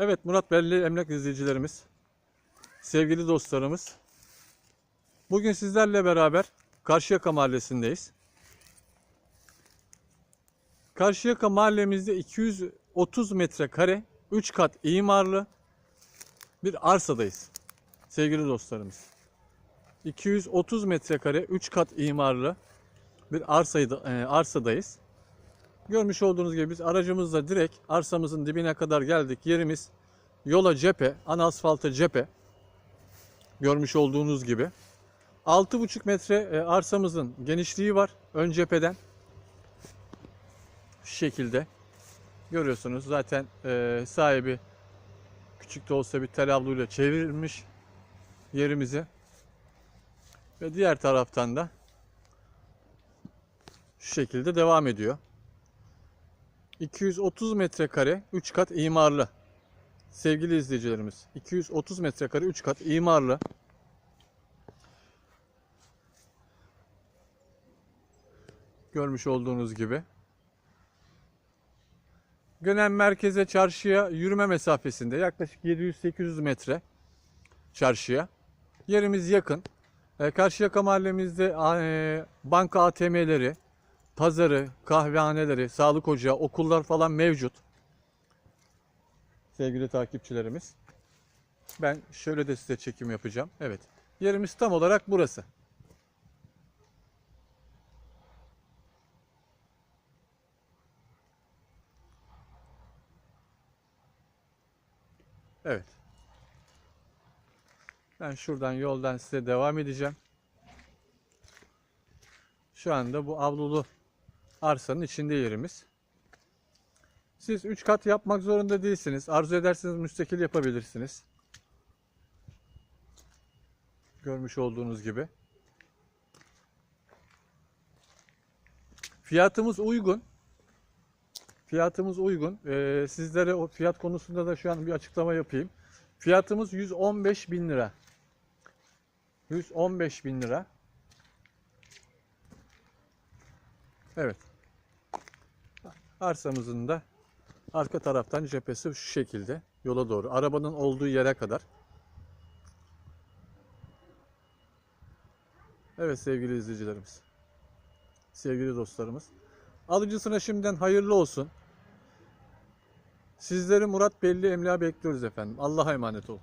Evet Murat Belli Emlak izleyicilerimiz, sevgili dostlarımız. Bugün sizlerle beraber Karşıyaka Mahallesi'ndeyiz. Karşıyaka mahallemizde 230 metrekare 3 kat imarlı bir arsadayız. Sevgili dostlarımız. 230 metrekare 3 kat imarlı bir arsaydı, e, arsadayız. Görmüş olduğunuz gibi biz aracımızla direkt arsamızın dibine kadar geldik. Yerimiz yola cephe, ana asfalta cephe. Görmüş olduğunuz gibi. 6,5 metre e, arsamızın genişliği var ön cepheden. Şu şekilde. Görüyorsunuz zaten e, sahibi küçük de olsa bir tel avluyla çevirmiş yerimizi. Ve diğer taraftan da şu şekilde devam ediyor. 230 metrekare 3 kat imarlı. Sevgili izleyicilerimiz 230 metrekare 3 kat imarlı. Görmüş olduğunuz gibi. Gönen merkeze çarşıya yürüme mesafesinde yaklaşık 700-800 metre çarşıya. Yerimiz yakın. E, Karşıyaka mahallemizde e, banka ATM'leri, pazarı, kahvehaneleri, sağlık ocağı, okullar falan mevcut. Sevgili takipçilerimiz. Ben şöyle de size çekim yapacağım. Evet. Yerimiz tam olarak burası. Evet. Ben şuradan yoldan size devam edeceğim. Şu anda bu avlulu arsanın içinde yerimiz. Siz 3 kat yapmak zorunda değilsiniz. Arzu ederseniz müstakil yapabilirsiniz. Görmüş olduğunuz gibi. Fiyatımız uygun. Fiyatımız uygun. Ee, sizlere o fiyat konusunda da şu an bir açıklama yapayım. Fiyatımız 115 bin lira. 115 bin lira. Evet. Arsamızın da arka taraftan cephesi şu şekilde yola doğru. Arabanın olduğu yere kadar. Evet sevgili izleyicilerimiz. Sevgili dostlarımız. Alıcısına şimdiden hayırlı olsun. Sizleri Murat Belli Emlak'a bekliyoruz efendim. Allah'a emanet olun.